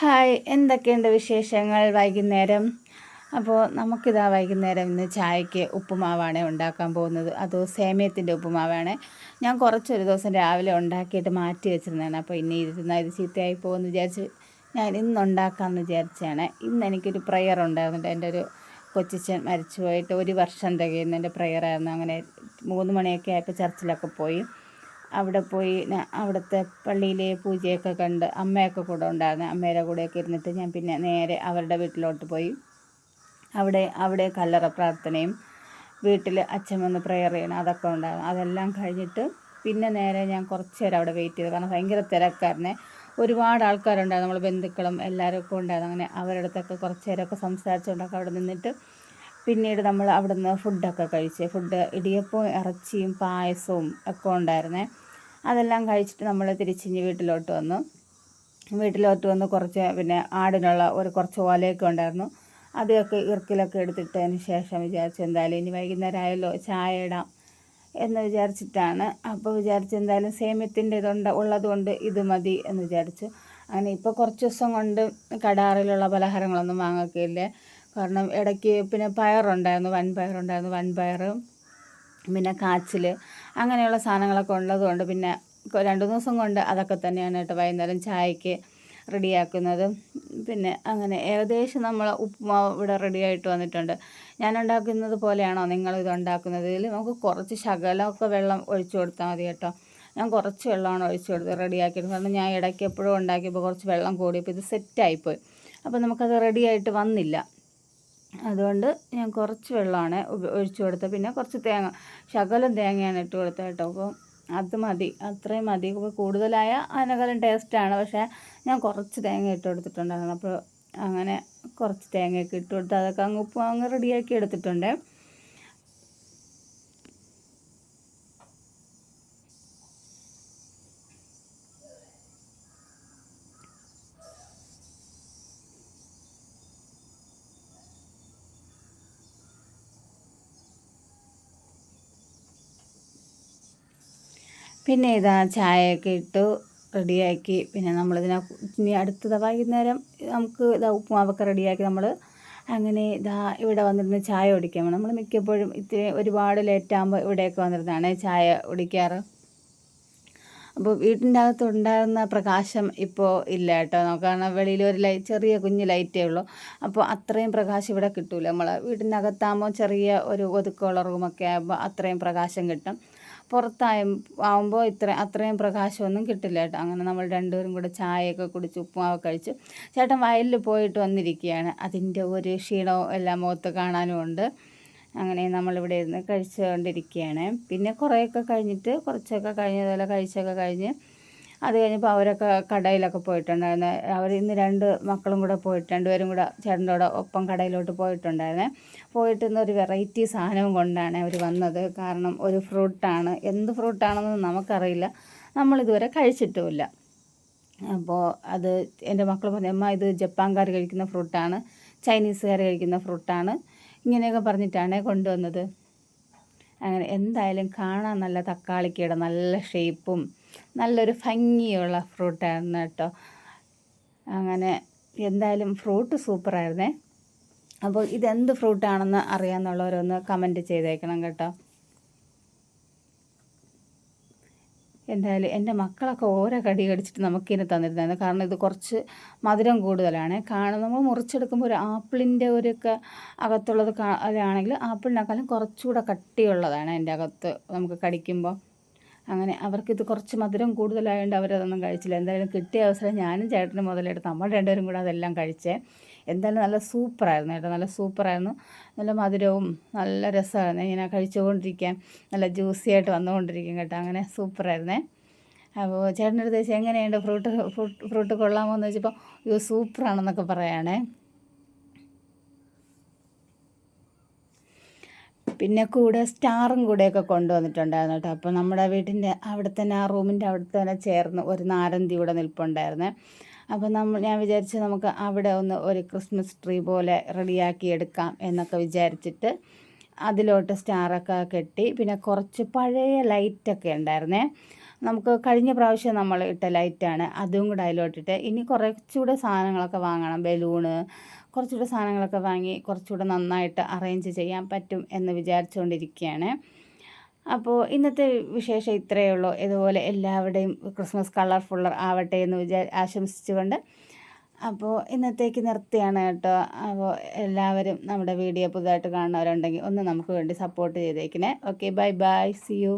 Hi എന്തൊക്കെയുണ്ട് വിശേഷങ്ങൾ വൈകുന്നേരം? അപ്പോൾ നമുക്കിതാ വൈകുന്നേരം ഇന്ന് ചായക്ക് ഉപ്പുമാവാണ് ഉണ്ടാക്കാൻ പോകുന്നത്. അത് സേമിയത്തിന്റെ ഉപ്പുമാവാണ്. ഞാൻ കുറച്ചൊരു ദിവസം രാവിലെ ഉണ്ടാക്കിയിട്ട് മാറ്റി വെച്ചിരുന്നതാണ്. അപ്പോൾ ഇനി ഇരുന്ന ഇത് ചീത്തയായി പോകുമെന്ന് വിചാരിച്ച് ഞാൻ ഇന്ന് ഉണ്ടാക്കാമെന്ന് വിചാരിച്ചാണ് ഇന്ന് എനിക്കൊരു പ്രയർ ഉണ്ടായിരുന്നുണ്ട്. എന്റെ ഒരു കൊച്ചിച്ചൻ മരിച്ചു പോയിട്ട് ഒരു വർഷം തികയുന്ന എന്റെ പ്രയറായിരുന്നു അങ്ങനെ മൂന്ന് മണിയൊക്കെ ആയപ്പോൾ ചർച്ചിലൊക്കെ പോയി. അവിടെ പോയി അവിടുത്തെ പള്ളിയിലെ പൂജയൊക്കെ കണ്ട് അമ്മയൊക്കെ കൂടെ ഉണ്ടായിരുന്നു. അമ്മയുടെ കൂടെയൊക്കെ ഇരുന്നിട്ട് ഞാൻ പിന്നെ നേരെ അവരുടെ വീട്ടിലോട്ട് പോയി. അവിടെ അവിടെ കല്ലറ പ്രാർത്ഥനയും വീട്ടിൽ അച്ഛൻ വന്ന് പ്രെയർ ചെയ്യണം അതൊക്കെ ഉണ്ടായിരുന്നു. അതെല്ലാം കഴിഞ്ഞിട്ട് പിന്നെ നേരെ ഞാൻ കുറച്ച് നേരം അവിടെ വെയിറ്റ് ചെയ്തു. കാരണം ഭയങ്കര തിരക്കാരനെ ഒരുപാട് ആൾക്കാരുണ്ടായിരുന്നു. നമ്മൾ ബന്ധുക്കളും എല്ലാവരും ഒക്കെ ഉണ്ടായിരുന്നു. അങ്ങനെ അവരുടെ അടുത്തൊക്കെ കുറച്ച് നേരമൊക്കെ സംസാരിച്ചുകൊണ്ടൊക്കെ അവിടെ നിന്നിട്ട് പിന്നീട് നമ്മൾ അവിടെ നിന്ന് ഫുഡൊക്കെ കഴിച്ച് ഫുഡ് ഇടിയപ്പവും ഇറച്ചിയും പായസവും ഒക്കെ ഉണ്ടായിരുന്നേ. അതെല്ലാം കഴിച്ചിട്ട് നമ്മൾ തിരിച്ചിഞ്ഞ് വീട്ടിലോട്ട് വന്നു. വീട്ടിലോട്ട് വന്ന് കുറച്ച് പിന്നെ ആടിനുള്ള ഒരു കുറച്ച് ഓലയൊക്കെ ഉണ്ടായിരുന്നു. അതൊക്കെ ഇറക്കിലൊക്കെ എടുത്തിട്ടതിന് ശേഷം വിചാരിച്ചു എന്തായാലും ഇനി വൈകുന്നേരം ആയല്ലോ ചായ ഇടാം എന്ന് വിചാരിച്ചിട്ടാണ്. അപ്പോൾ വിചാരിച്ചു എന്തായാലും സേമ്യത്തിന്റെ ഇതുണ്ട് ഉള്ളതുകൊണ്ട് ഇത് മതി എന്ന് വിചാരിച്ചു. അങ്ങനെ ഇപ്പോൾ കുറച്ച് ദിവസം കൊണ്ട് കടാറിലുള്ള പലഹാരങ്ങളൊന്നും വാങ്ങക്കില്ലേ കാരണം ഇടയ്ക്ക് പിന്നെ പയറുണ്ടായിരുന്നു വൻ പയറുണ്ടായിരുന്നു വൻ പയർ പിന്നെ കാച്ചിൽ അങ്ങനെയുള്ള സാധനങ്ങളൊക്കെ ഉള്ളതുകൊണ്ട് പിന്നെ രണ്ട് ദിവസം കൊണ്ട് അതൊക്കെ തന്നെയാണ് കേട്ടോ വൈകുന്നേരം ചായക്ക് റെഡിയാക്കുന്നത്. പിന്നെ അങ്ങനെ ഏകദേശം നമ്മൾ ഉപ്പുമാവ് ഇവിടെ റെഡിയായിട്ട് വന്നിട്ടുണ്ട്. ഞാൻ ഉണ്ടാക്കുന്നത് പോലെയാണോ നിങ്ങൾ ഇത് ഉണ്ടാക്കുന്നതിൽ നമുക്ക് കുറച്ച് ശകലമൊക്കെ വെള്ളം ഒഴിച്ചു കൊടുത്താൽ മതി കേട്ടോ. ഞാൻ കുറച്ച് വെള്ളമാണ് ഒഴിച്ചു കൊടുത്തത് റെഡിയാക്കിയത്. കാരണം ഞാൻ ഇടയ്ക്ക് എപ്പോഴും ഉണ്ടാക്കിയപ്പോൾ കുറച്ച് വെള്ളം കൂടിയപ്പോൾ ഇത് സെറ്റായിപ്പോയി. അപ്പോൾ നമുക്കത് റെഡിയായിട്ട് വന്നില്ല. അതുകൊണ്ട് ഞാൻ കുറച്ച് വെള്ളമാണ് ഒഴിച്ചു കൊടുത്തത്. പിന്നെ കുറച്ച് തേങ്ങ ശകലം തേങ്ങയാണ് ഇട്ട് കൊടുത്തത് കേട്ടോ. അപ്പോൾ അത് മതി. അത്രയും മതി. കൂടുതലായ അതിനേക്കാളും ടേസ്റ്റാണ് പക്ഷേ ഞാൻ കുറച്ച് തേങ്ങ ഇട്ട് കൊടുത്തിട്ടുണ്ടായിരുന്നു. അപ്പോൾ അങ്ങനെ കുറച്ച് തേങ്ങയൊക്കെ ഇട്ട് കൊടുത്ത് അതൊക്കെ അങ്ങ് ഉപ്പ് അങ്ങ് റെഡിയാക്കി എടുത്തിട്ടുണ്ട്. പിന്നെ ഇതാ ചായയൊക്കെ ഇട്ടു റെഡിയാക്കി. പിന്നെ നമ്മളിതിനെ ഇനി അടുത്തത് വൈകുന്നേരം നമുക്ക് ഇതാ ഉപ്പുമാവൊക്കെ റെഡിയാക്കി നമ്മൾ അങ്ങനെ ഇതാ ഇവിടെ വന്നിരുന്ന് ചായ കുടിക്കാൻ നമ്മൾ മിക്കപ്പോഴും ഇത്തിരി ഒരുപാട് ലേറ്റാകുമ്പോൾ ഇവിടെയൊക്കെ വന്നിരുന്നാണ് ചായ കുടിക്കാറ്. അപ്പോൾ വീട്ടിന്റെ അകത്ത് പ്രകാശം ഇപ്പോൾ ഇല്ല കേട്ടോ. കാരണം വെളിയിൽ ഒരു ലൈറ്റ് ചെറിയ കുഞ്ഞ് ലൈറ്റേ ഉള്ളൂ. അപ്പോൾ അത്രയും പ്രകാശം ഇവിടെ കിട്ടില്ല നമ്മൾ വീട്ടിന്റെ അകത്താകുമ്പോൾ ചെറിയ ഒരു ഒതുക്കമുള്ള റൂമൊക്കെ ആകുമ്പോൾ അത്രയും പ്രകാശം കിട്ടും. പുറത്തായ ആകുമ്പോൾ ഇത്ര അത്രയും പ്രകാശമൊന്നും കിട്ടില്ല കേട്ടോ. അങ്ങനെ നമ്മൾ രണ്ടുപേരും കൂടെ ചായയൊക്കെ കുടിച്ച് ഉപ്പുമാവ് കഴിച്ചു ചേട്ടൻ വയലിൽ പോയിട്ട് വന്നിരിക്കുകയാണ്. അതിന്റെ ഒരു ക്ഷീണവും എല്ലാം മുഖത്ത് കാണാനും ഉണ്ട്. അങ്ങനെ നമ്മളിവിടെ ഇരുന്ന് കഴിച്ചുകൊണ്ടിരിക്കുകയാണ്. പിന്നെ കുറേയൊക്കെ കഴിഞ്ഞിട്ട് കുറച്ചൊക്കെ കഴിഞ്ഞതുപോലെ കഴിച്ചൊക്കെ കഴിഞ്ഞ് അത് കഴിഞ്ഞപ്പോൾ അവരൊക്കെ കടയിലൊക്കെ പോയിട്ടുണ്ടായിരുന്നു. അവർ ഇന്ന് രണ്ട് മക്കളും കൂടെ പോയിട്ട് രണ്ടുപേരും കൂടെ ചേട്ടന്റെ ഒപ്പം കടയിലോട്ട് പോയിട്ടുണ്ടായിരുന്നേ. പോയിട്ട് ഇന്ന് ഒരു വെറൈറ്റി സാധനവും കൊണ്ടാണ് അവർ വന്നത്. കാരണം ഒരു ഫ്രൂട്ടാണ്. എന്ത് ഫ്രൂട്ടാണെന്ന് നമുക്കറിയില്ല. നമ്മളിതുവരെ കഴിച്ചിട്ടുമില്ല. അപ്പോൾ അത് എന്റെ മക്കൾ പറഞ്ഞു അമ്മ ഇത് ജപ്പാൻകാർ കഴിക്കുന്ന ഫ്രൂട്ടാണ്. ചൈനീസുകാർ കഴിക്കുന്ന ഫ്രൂട്ടാണ്. ഇങ്ങനെയൊക്കെ പറഞ്ഞിട്ടാണ് കൊണ്ടുവന്നത്. അങ്ങനെ എന്തായാലും കാണാൻ നല്ല തക്കാളിക്കയുടെ നല്ല ഷേപ്പും നല്ലൊരു ഭംഗിയുള്ള ഫ്രൂട്ടായിരുന്നു കേട്ടോ. അങ്ങനെ എന്തായാലും ഫ്രൂട്ട് സൂപ്പറായിരുന്നേ. അപ്പോൾ ഇതെന്ത് ഫ്രൂട്ടാണെന്ന് അറിയാമെന്നുള്ളവരൊന്ന് കമന്റ് ചെയ്തേക്കണം കേട്ടോ. എന്തായാലും എന്റെ മക്കളൊക്കെ ഓരോ കടി കടിച്ചിട്ട് നമുക്കിനെ തന്നിരുന്നായിരുന്നു കാരണം ഇത് കുറച്ച് മധുരം കൂടുതലാണ്. കാരണം നമ്മൾ മുറിച്ചെടുക്കുമ്പോൾ ഒരു ആപ്പിളിന്റെ ഒരു ഒക്കെ അകത്തുള്ളത് ആണെങ്കിൽ ആപ്പിളിനേക്കാളും കുറച്ചുകൂടെ കട്ടിയുള്ളതാണ് എന്റെ അകത്ത് നമുക്ക് കടിക്കുമ്പോൾ. അങ്ങനെ അവർക്കിത് കുറച്ച് മധുരം കൂടുതലായതുകൊണ്ട് അവരതൊന്നും കഴിച്ചില്ല. എന്തായാലും കിട്ടിയ അവസരം ഞാനും ചേട്ടനും മുതലെടുത്ത്. നമ്മൾ രണ്ടുപേരും കൂടെ അതെല്ലാം കഴിച്ചേ. എന്തായാലും നല്ല സൂപ്പറായിരുന്നു കേട്ടോ. നല്ല സൂപ്പറായിരുന്നു. നല്ല മധുരവും നല്ല രസമായിരുന്നു. ഇങ്ങനെ കഴിച്ചുകൊണ്ടിരിക്കാൻ നല്ല ജ്യൂസിയായിട്ട് വന്നുകൊണ്ടിരിക്കും കേട്ടോ. അങ്ങനെ സൂപ്പറായിരുന്നേ. അപ്പോൾ ചേട്ടന്റെ അടുത്ത് ചോദിച്ചാൽ എങ്ങനെയുണ്ട്? ഫ്രൂട്ട് ഫ്രൂട്ട് ഫ്രൂട്ട് കൊള്ളാമോ? എന്ന് വെച്ചപ്പോൾ ഇത് സൂപ്പറാണെന്നൊക്കെ പറയുകയാണേ പിന്നെ കൂടെ സ്റ്റാറും കൂടെയൊക്കെ കൊണ്ടുവന്നിട്ടുണ്ടായിരുന്നു കേട്ടോ. അപ്പോൾ നമ്മുടെ വീട്ടിന്റെ അവിടെ തന്നെ ആ റൂമിന്റെ അവിടെ തന്നെ ചേർന്ന് ഒരു നാരന്തി ഇവിടെ നിൽപ്പുണ്ടായിരുന്നേ. അപ്പോൾ നമ്മൾ ഞാൻ വിചാരിച്ച് നമുക്ക് അവിടെ ഒന്ന് ഒരു ക്രിസ്മസ് ട്രീ പോലെ റെഡിയാക്കി എടുക്കാം എന്നൊക്കെ വിചാരിച്ചിട്ട് അതിലോട്ട് സ്റ്റാറൊക്കെ കെട്ടി പിന്നെ കുറച്ച് പഴയ ലൈറ്റൊക്കെ ഉണ്ടായിരുന്നേ. നമുക്ക് കഴിഞ്ഞ പ്രാവശ്യം നമ്മൾ ഇട്ട ലൈറ്റാണ്. അതും കൂടെ അതിലോട്ടിട്ട് ഇനി കുറച്ചുകൂടെ സാധനങ്ങളൊക്കെ വാങ്ങണം. ബലൂണ് കുറച്ചുകൂടെ സാധനങ്ങളൊക്കെ വാങ്ങി കുറച്ചുകൂടെ നന്നായിട്ട് അറേഞ്ച് ചെയ്യാൻ പറ്റും എന്ന് വിചാരിച്ചുകൊണ്ടിരിക്കുകയാണ് അപ്പോൾ ഇന്നത്തെ വിശേഷം ഇത്രയേ ഉള്ളൂ. ഇതുപോലെ എല്ലാവരുടെയും ക്രിസ്മസ് കളർഫുള്ളർ ആവട്ടെ എന്ന് വിചാ ആശംസിച്ചുകൊണ്ട് അപ്പോൾ ഇന്നത്തേക്ക് നിർത്തിയാണ് കേട്ടോ. അപ്പോൾ എല്ലാവരും നമ്മുടെ വീഡിയോ പുതുതായിട്ട് കാണുന്നവരുണ്ടെങ്കിൽ ഒന്ന് നമുക്ക് വേണ്ടി സപ്പോർട്ട് ചെയ്തേക്കണേ. Okay bye bye see you